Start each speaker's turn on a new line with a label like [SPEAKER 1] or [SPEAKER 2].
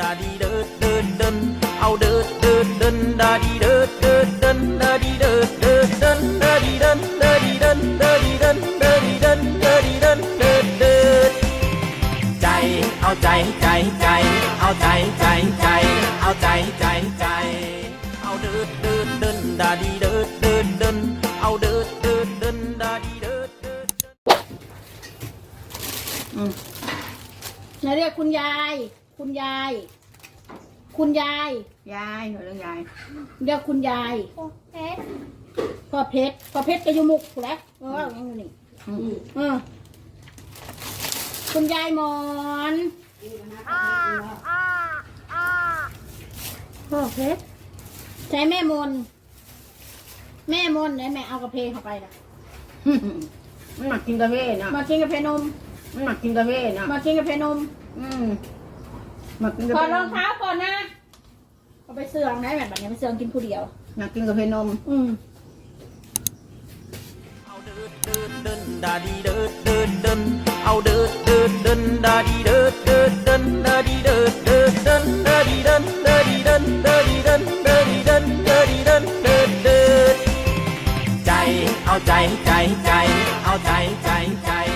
[SPEAKER 1] ดาดีเดินเดินเดินเอาเดินเดินเดินดาดีเดินเดินเดินดาดีเดินเดินเดินดาดีเดินดาดีเดินดาดีเดินดาดีเดินดาดีเดินเดินเดินใจเอาใจใจใจเอาใจใจใจเอาใจใจใจเอาเดินเดินเดินดาดีเดินเดินเดินเอาเดินเดินเดินดาดีเดินเดิน
[SPEAKER 2] อย่าเรียกคุณยาย คุณยาย คุณยาย
[SPEAKER 3] ยายหนูเรื่องยาย
[SPEAKER 2] เรียกคุณยายเพชรพ่อเพชรพ่อเพชรก็อยู่มุกถูกแล้วเออว่าอย่างนี้
[SPEAKER 3] อืม
[SPEAKER 2] เออคุณยายหมอนพ่อเพชรใช้แม่มน แม่มนไหนแม่เอากระเพงเข้าไปนะ
[SPEAKER 3] มันหมักกินกาแฟเนาะ
[SPEAKER 2] มากินกาแฟนม
[SPEAKER 3] มันหมักกินกาแฟเนาะ
[SPEAKER 2] มากินกาแฟนม
[SPEAKER 3] อืม หมักกินกา
[SPEAKER 2] ถ
[SPEAKER 3] แฟ
[SPEAKER 2] อดรองเท้าก่อนนะเอาไปเสื่องได้แบบนี้ไปเสื่องกินผู้เดียว
[SPEAKER 3] หมักกินกาแฟนม
[SPEAKER 2] อืม
[SPEAKER 1] เอาเดินเดินเดินดาดีเดินเดินเดินเอาเดินเดินเดินดาดีเดินเดินเดินดาดีเดินเดินเดินดาดีเดินดาดีเดินดาดีเดินดาดีเดินดาดีเดินเดินเดินใจเอาใจใจใจเอาใจใจใจ